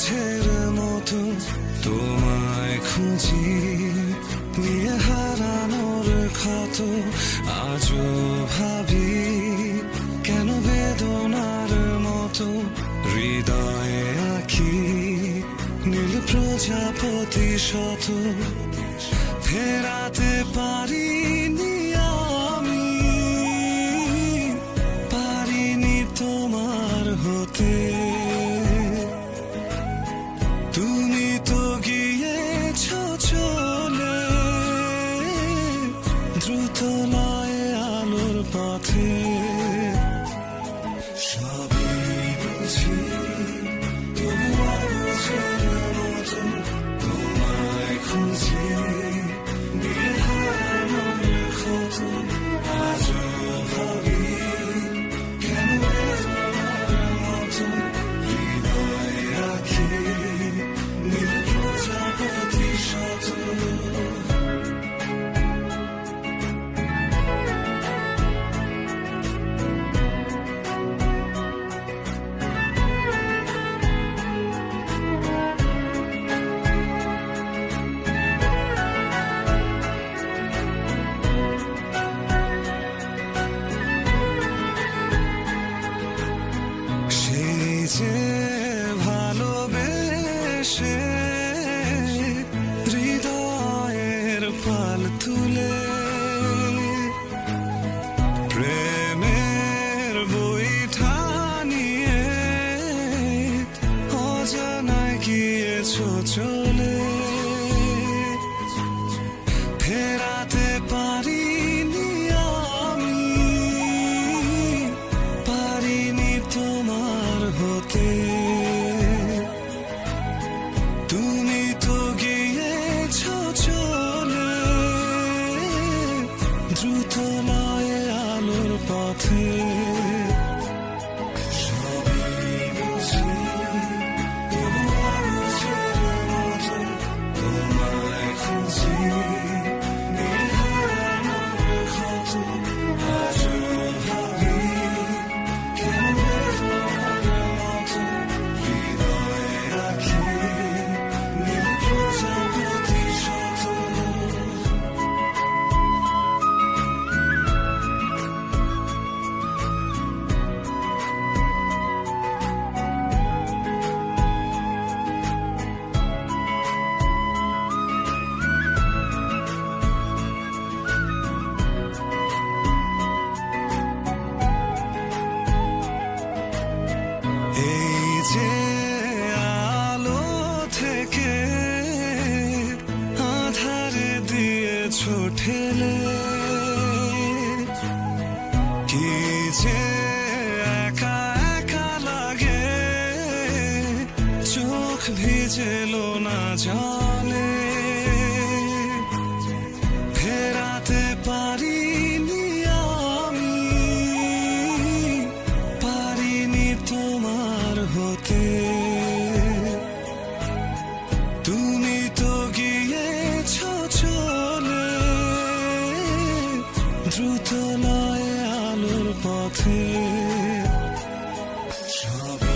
মাঝের মতো তোমায় খুঁজি, নিয়ে হারানোর ক্ষত আজও ভাবি কেন বেদনার মতো হৃদয়ে আঁকি নীল প্রজাপতি শত ফেরাতে পারিনি আমি, পারিনি তোমার হতে। দ্রুত নয় আলোর পথে। to ঠেলে কি যে একা একা লাগে? চোখ ভিজেলো না জানে। Chove.